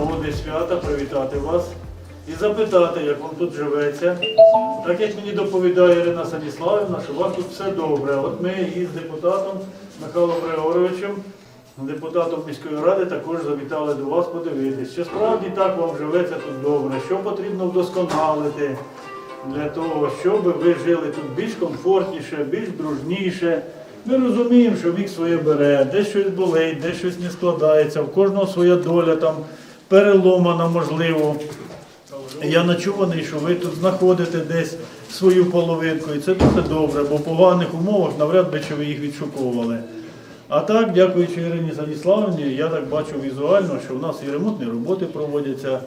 нагоди свята привітати вас і запитати, як вам тут живеться. Так як мені доповідає Ірина Станіславівна, що у вас тут все добре. От ми із депутатом Михайлом Григоровичем, депутатом міської ради, також завітали до вас подивитись, що справді так вам живеться тут добре, що потрібно вдосконалити для того, щоб ви жили тут більш комфортніше, більш дружніше. Ми розуміємо, що вік своє бере, десь щось болить, десь щось не складається, в кожного своя доля там переломана, можливо. Я начуваний, що ви тут знаходите десь свою половинку, і це дуже добре, бо в поганих умовах навряд би чи ви їх відшуковували. А так, дякуючи Ірині Станіславівні, я так бачу візуально, що в нас і ремонтні роботи проводяться,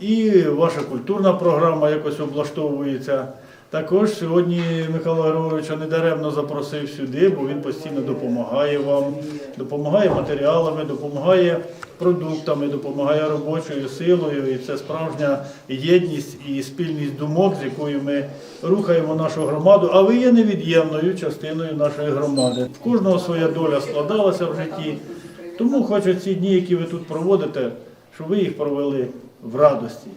і ваша культурна програма якось облаштовується. Також сьогодні Михайло Григоровича недаремно запросив сюди, бо він постійно допомагає вам, допомагає матеріалами, допомагає продуктами, допомагає робочою силою. І це справжня єдність і спільність думок, з якою ми рухаємо нашу громаду. А ви є невід'ємною частиною нашої громади. В кожного своя доля складалася в житті. Тому хочу ці дні, які ви тут проводите, щоб ви їх провели в радості.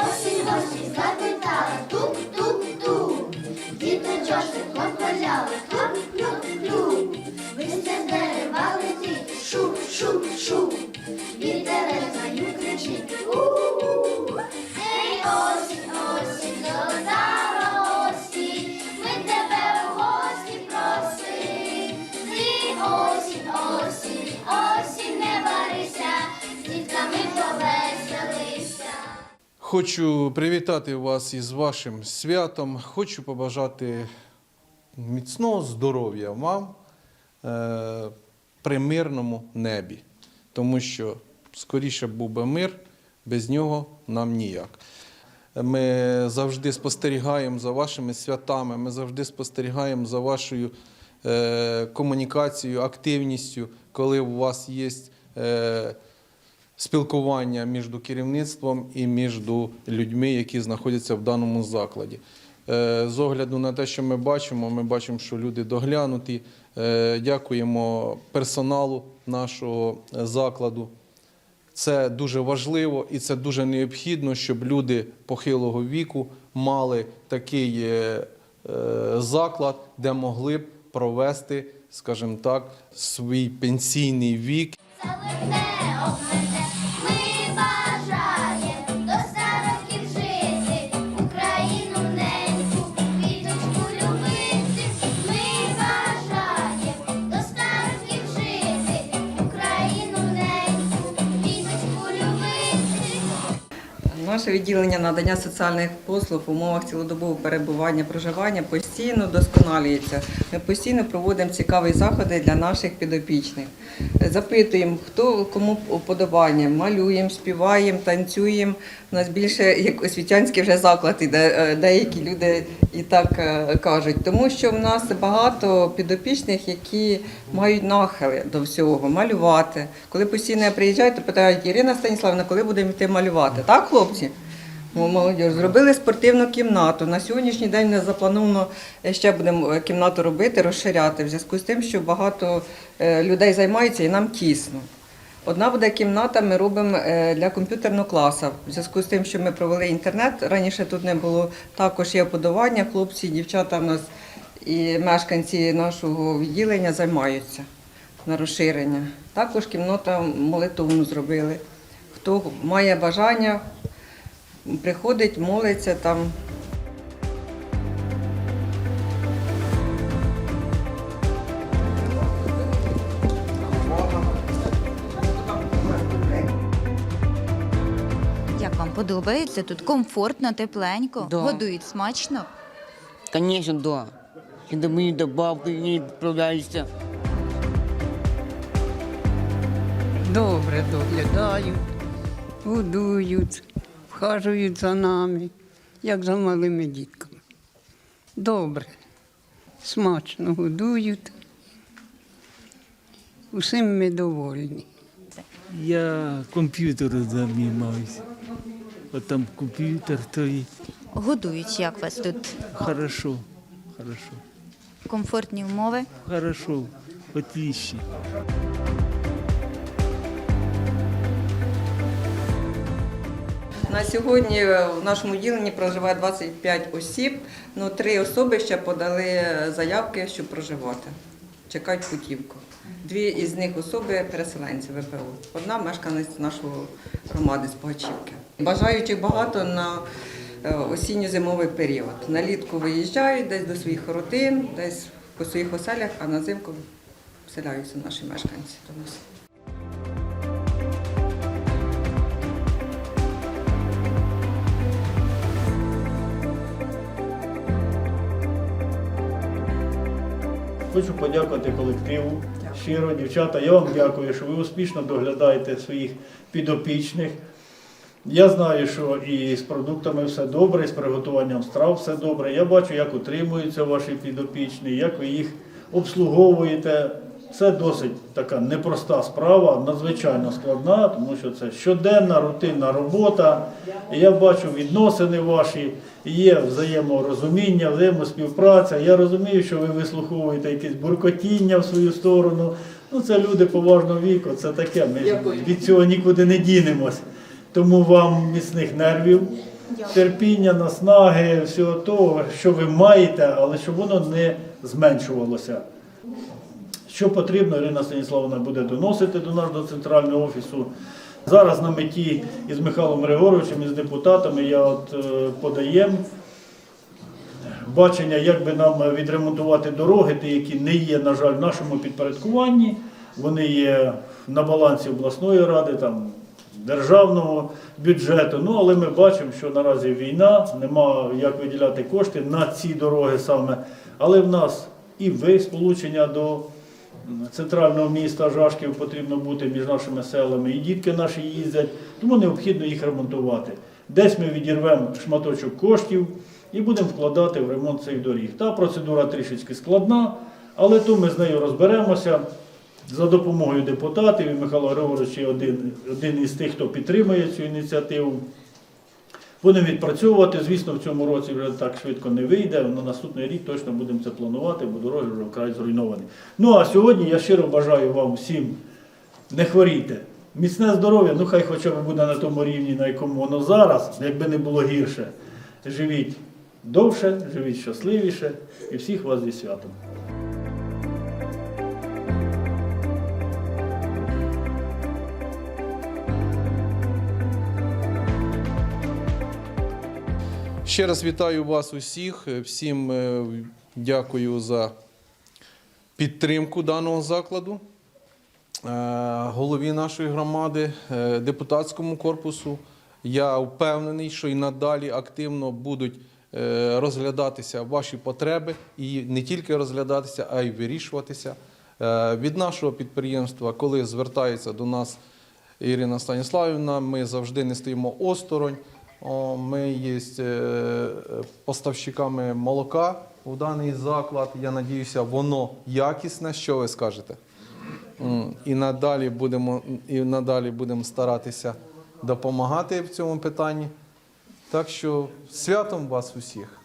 Осінь, осінь. Діточок поправляли, тук-тук-тук. ви з дерева летить, шу-шу-шу. Вітерець Хочу привітати вас із вашим святом. Хочу побажати міцного здоров'я вам е, при мирному небі. Тому що скоріше був би мир, без нього нам ніяк. Ми завжди спостерігаємо за вашими святами, ми завжди спостерігаємо за вашою е, комунікацією, активністю, коли у вас є. Е, спілкування між керівництвом і між людьми, які знаходяться в даному закладі. Е, З огляду на те, що ми бачимо, ми бачимо, що люди доглянуті. Е, Дякуємо персоналу нашого е, закладу. Це дуже важливо і це дуже необхідно, щоб люди похилого віку мали такий заклад, де могли б провести, скажімо так, свій пенсійний вік Наше відділення надання соціальних послуг в умовах цілодобового перебування, проживання постійно досконалюється. Ми постійно проводимо цікаві заходи для наших підопічних. Запитуємо, хто кому вподобання, малюємо, співаємо, танцюємо. У нас більше як освітянський вже заклад іде, е, деякі люди і так е, кажуть. Тому що в нас багато підопічних, які мають нахили до всього, малювати. Коли постійно я приїжджаю, то питають Ірина Станіславівна, коли будемо йти малювати? Так, хлопці? О, Молодь, зробили спортивну кімнату. На сьогоднішній день не заплановано е, ще будемо кімнату робити, розширяти в зв'язку з тим, що багато е, людей займаються і нам тісно. Одна буде кімната, ми робимо е, для комп'ютерного класу. В зв'язку з тим, що ми провели інтернет, раніше тут не було. Також є подавання, хлопці, дівчата в нас і мешканці нашого відділення займаються на розширення. Також кімната молитовну зробили. Хто має бажання, приходить, молиться там. Як вам подобається? Тут комфортно, тепленько, Да. годують смачно. Конечно, да. Когда мы добавки не відправляються. Добре доглядають, годують, вхажують за нами, як за малими дітками. Добре, смачно годують. Усім ми довольні. Я комп'ютером займаюся. От там комп'ютер, то і Годують як вас тут? хорошо, хорошо, Комфортні умови. хорошо, отлично. На сьогодні в нашому відділенні проживає 25 осіб, ну три особи ще подали заявки, щоб проживати. Чекають путівку. Дві із них особи переселенці ВПО. Одна мешканець нашої громади з Погачівки. Бажаючих багато на е, осінньо-зимовий період. Налітку виїжджають десь до своїх родин, десь по своїх оселях, а на зимку вселяються наші мешканці до нас. Хочу подякувати колективу. Щиро, дівчата, я вам дякую, що ви успішно доглядаєте своїх підопічних. Я знаю, що і з продуктами все добре, і з приготуванням страв все добре. Я бачу, як утримуються ваші підопічні, як ви їх обслуговуєте. Це досить така непроста справа, надзвичайно складна, тому що це щоденна рутинна робота. І я бачу відносини ваші, є взаєморозуміння, взаємоспівпраця. Я розумію, що ви вислуховуєте якесь буркотіння в свою сторону. Ну, це люди поважного віку, це таке. Ми ж від цього нікуди не дінемось. Тому вам міцних нервів, терпіння, наснаги, всього того, що ви маєте, але щоб воно не зменшувалося. Що потрібно, Ірина Станіславовна буде доносити до нас до центрального офісу. Зараз на меті із Михайлом Григоровичем, із депутатами я от е, подаємо бачення, як би нам відремонтувати дороги, ті, які не є, на жаль, в нашому підпорядкуванні. Вони є на балансі обласної ради, там, державного бюджету. Ну, але ми бачимо, що наразі війна, нема як виділяти кошти на ці дороги саме. Але в нас і ви сполучення до центрального міста Жашків потрібно бути між нашими селами, і дітки наші їздять, тому необхідно їх ремонтувати. Десь ми відірвемо шматочок коштів і будемо вкладати в ремонт цих доріг. Та процедура трішечки складна, але то ми з нею розберемося. За допомогою депутатів і Михайло Григорович є один, один із тих, хто підтримує цю ініціативу. Будемо відпрацьовувати. Звісно, в цьому році вже так швидко не вийде. На наступний рік точно будемо це планувати, бо дороги вже вкрай зруйновані. Ну а сьогодні я щиро бажаю вам всім не хворійте. Міцне здоров'я, ну хай хоча б буде на тому рівні, на якому воно зараз, якби не було гірше. Живіть довше, живіть щасливіше і всіх вас зі святом. Ще раз вітаю вас усіх. Всім е, дякую за підтримку даного закладу. Е, Голові нашої громади, е, депутатському корпусу. Я впевнений, що і надалі активно будуть е, розглядатися ваші потреби і не тільки розглядатися, а й вирішуватися. Е, Від нашого підприємства, коли звертається до нас Ірина Станіславівна, ми завжди не стоїмо осторонь. Ми є е, поставщиками молока у даний заклад. Я сподіваюся, воно якісне. Що ви скажете? І надалі будемо, і надалі будемо старатися допомагати в цьому питанні. Так що святом вас усіх.